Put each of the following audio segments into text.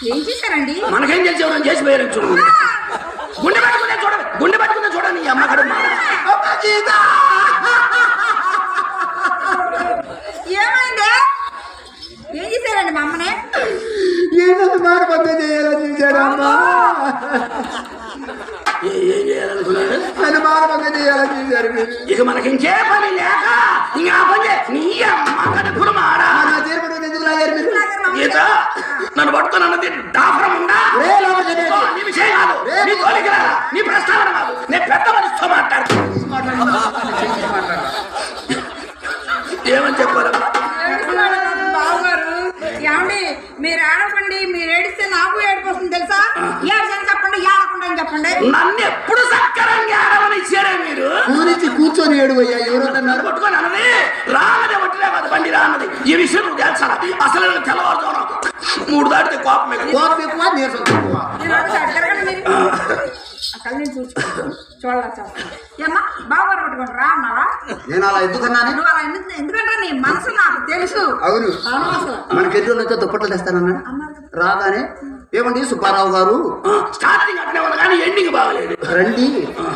అమ్మా ఏం చేశారండి? మనకేం తెలిసి ఎవరైనా చేసి పోయారు చూడు. గుండె పట్టుకునే చూడండి గుండె పట్టుకునే చూడండి అమ్మగారు మాట ఏమైంది? ఏం చేశారండి మా అమ్మనే? ఏంటో మారబద్ద చేయాలని చూశాడమ్మా ఏ- ఏం చేయాలనుకున్నాడు? నన్ను మారబద్ద చేయాలని చూశారు మీరు ఇక మనకి ఇంకే పని లేక ఇంకా పని నన్ను పట్టుకొని అన్నది ఓ, నీ విషయం కాదు. నీ నీ ప్రస్తావన కాదు. నేను పెద్ద మనిషితో మాట్లాడుతూ ఏమని ఏమండి మీరు ఏడవండి మీరు ఏడిస్తే నాకు ఏడుపు వస్తుంది తెలుసా ఏడ్చని చెప్పండి ఏడకుండా అని చెప్పండి. నన్ను ఎప్పుడు సక్కరంగా ఆడమని ఇచ్చారే మీరు? కూరించి కూర్చొని ఏడువయ్యా నన్ను ఎవరన్నారు పట్టుకొని అన్నది రానదే ఒట్టిలే కాదు బండి రాన్నది ఈ విషయం నువ్వు తెలుసా అసలు మూడు దాటితే కోపం ఎక్కువ. కోపం ఎక్కువ నీరసం తక్కువ. నేను అలా ఎందుకన్నాను నువ్వు అలా ఎందుకు ఎందుకంటే నీ మనసు నాకు తెలుసు. అవును. మనకి ఎదురు నుంచో దుప్పట్లు కదా. రాగానే ఏమండి సుబ్బారావు గారు? స్టార్టింగ్ అట్లే ఉంది కానీ ఎండింగ్ బాగలేదు. రండి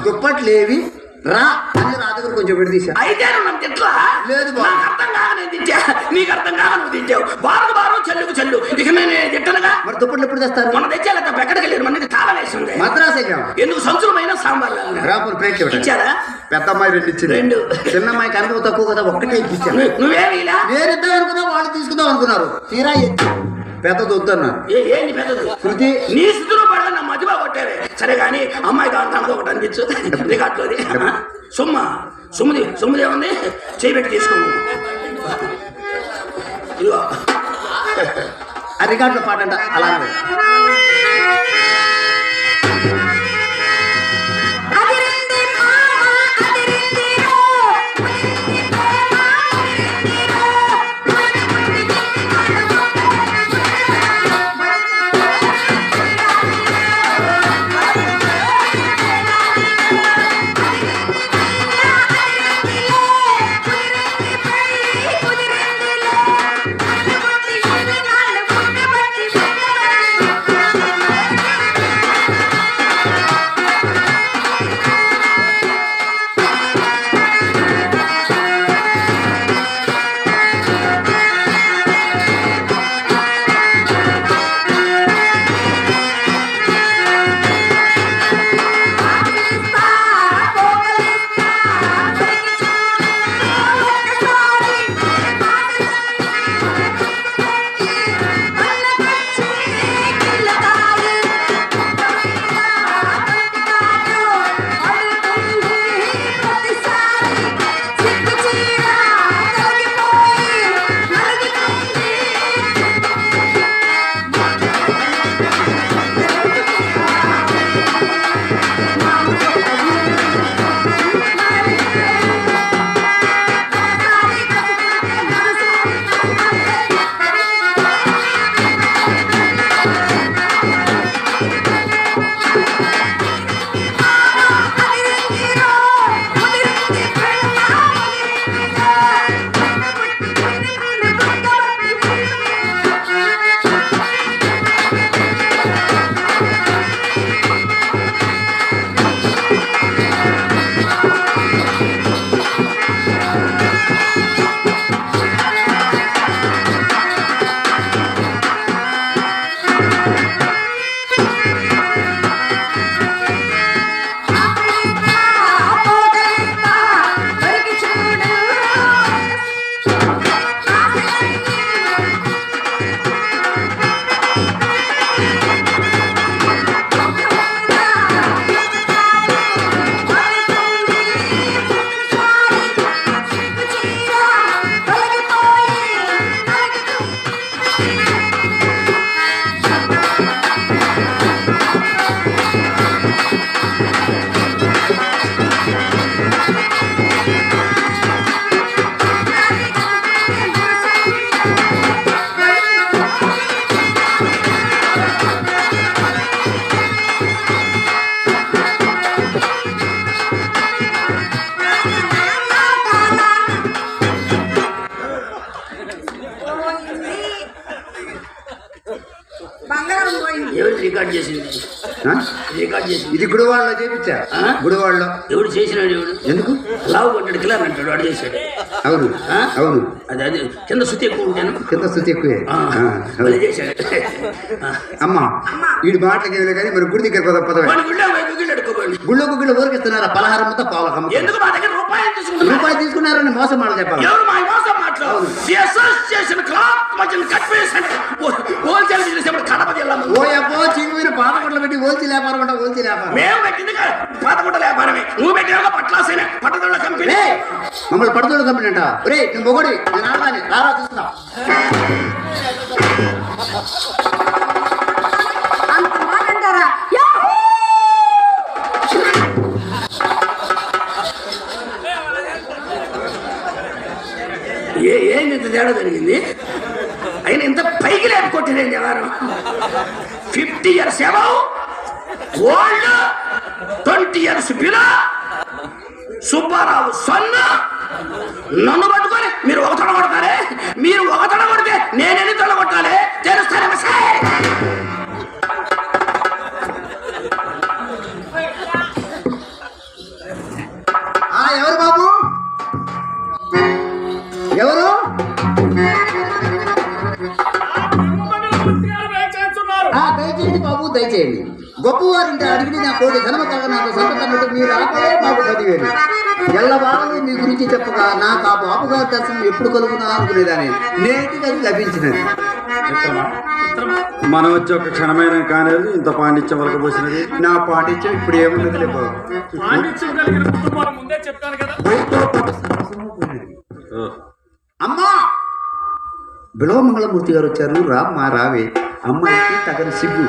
దుప్పట్లేవి రా అని దగ్గర కొంచెం విడదీశా అయితే నువ్వు నన్ను తిట్లా లేదు బాబు. నాకు అర్థం కాక నేను తిట్టా. నీకు అర్థం కాక నువ్వు తిట్టావు. బారుకు బారు చెల్లుకు చెల్లు. ఇక నేను తిట్టనుగా? మరి దుప్పట్లు ఎప్పుడు తెస్తారు? మన తెచ్చాల ఎక్కడికి వెళ్ళారు? మనకి తాళం వేసి ఉంది మద్రాసు ఎందుకు సంచులమైన సాంబార్ ప్లేట్ ఇచ్చారా? పెద్ద అమ్మాయి రెండు ఇచ్చింది. రెండు. చిన్న అమ్మాయికి అనుభవం తక్కువ కదా ఒక్కటే ఇచ్చాను నువ్వు- నువ్వేమి ఇలా? నేను ఇద్దాం అనుకున్నా వాళ్ళు తీసుకుందాం అనుకున్నారు. తీరా ఎత్తి. పెద్దది వద్దన్నారు. ఏ- ఏంటి పెద్దది? శృతి. నీ స్థితిలో కొట్టారే సరే కానీ అమ్మాయి కావాలి అన్నది ఒకటి అనిపించు. రికార్డులోది సొమ్మ సొమ్ముది సుమ్మది ఏముంది? చేపెట్టి తీసుకోము ఇదిగో. ఆ రికార్డులో పాట అంట అలానే. రికార్డ్ చేసి ఇది గుడివాడలో చేపించా ఆ? గుడివాడలో ఎవడు చేసినాడు ఎవడు? ఎందుకు? లావు కొట్టాడు కిలర్ అంటాడు వాడు చేశాడు. అవును? అవును. అది అది కింద శుద్ధి ఎక్కువ ఉంటాను? కింద స్థుతి ఎక్కువే. వాళ్ళు. చేశాడు. అమ్మా వీడి మాటలకి ఏమి కానీ మరి గుడి దగ్గర పద పదవే వాడి గుళ్ళో గుళ్ళు ఊరికిస్తున్నారా? పలహారం పావులకు అమ్ముతారు ఎందుకు మా దగ్గర రూపాయలు తీసుకున్నారని మోసం మాట చెప్పాలి. ది అసోసియేషన్ క్లాత్ మధ్యన కట్వేషన్ హోల్సేల్ బిజినెస్ ఎప్పుడు కడప జిల్లా. ఓ అబ్బో చిగుమైన పాత గుడ్లు పెట్టి ఓల్చి వ్యాపారం అంట ఓల్చి వ్యాపారం మేము పెట్టింది పాతకుంట వ్యాపారమే నువ్వు పెట్టిన పట్లాసైన పట్టణంలో కంపెనీ. మమ్మల్ని పడుతుడు కంపెనీ అంట ఒరే నేను మొగడి నేను ఆడదాన్ని. రారా చూస్తున్నా fifty years above. Old twenty years below Subbarao సొన్న నన్ను పట్టుకొని మీరు ఒక తొడ కొడతారే? మీరు ఒక తొడ కొడితే నేను ఎన్ని తొడ కొట్టాలి? గొప్పవారింటి అడిగి నా కోటి ధనమ కలగ నాకు సంతకం పెట్టి మీరు ఆపలే మాకు పదివేలు. ఎల్లవాళ్ళు మీ గురించి చెప్పగా నాకు ఆ బాబు గారి దర్శనం ఎప్పుడు కలుగునా అనుకునేదాన్ని నేటికి అది లభించినది. మనం వచ్చి ఒక క్షణమైన కానేది ఇంత పాండిత్యం వరకు పోసినది. నా ఇప్పుడు పాండిత్యం పాటు సరసము పోయినది. అమ్మా! బిలవమంగళమూర్తి గారు వచ్చారు. రామ్మా రావే. అమ్మాయికి తగని సిగ్గు.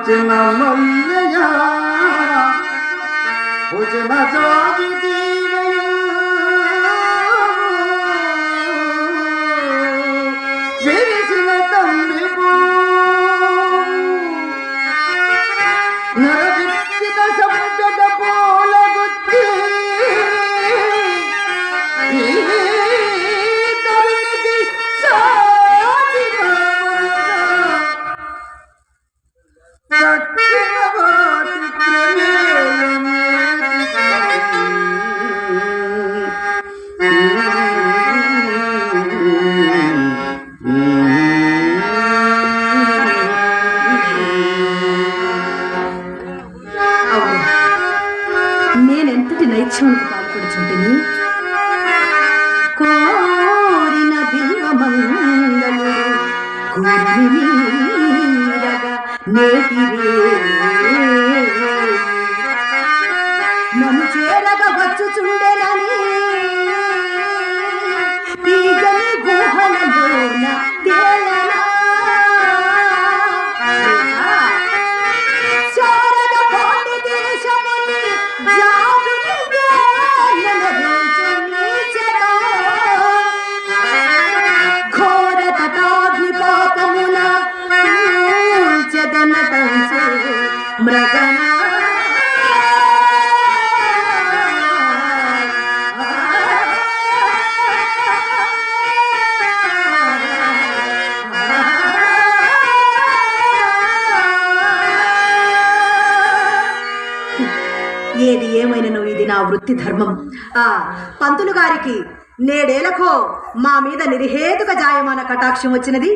বাঁচে না মল্লে যা যদি మృగనా. ఏది ఏమైనను ఇది నా వృత్తి ధర్మం ఆ పంతులు గారికి నేడేలకో మా మీద నిర్హేతుక జాయమాన కటాక్షం వచ్చినది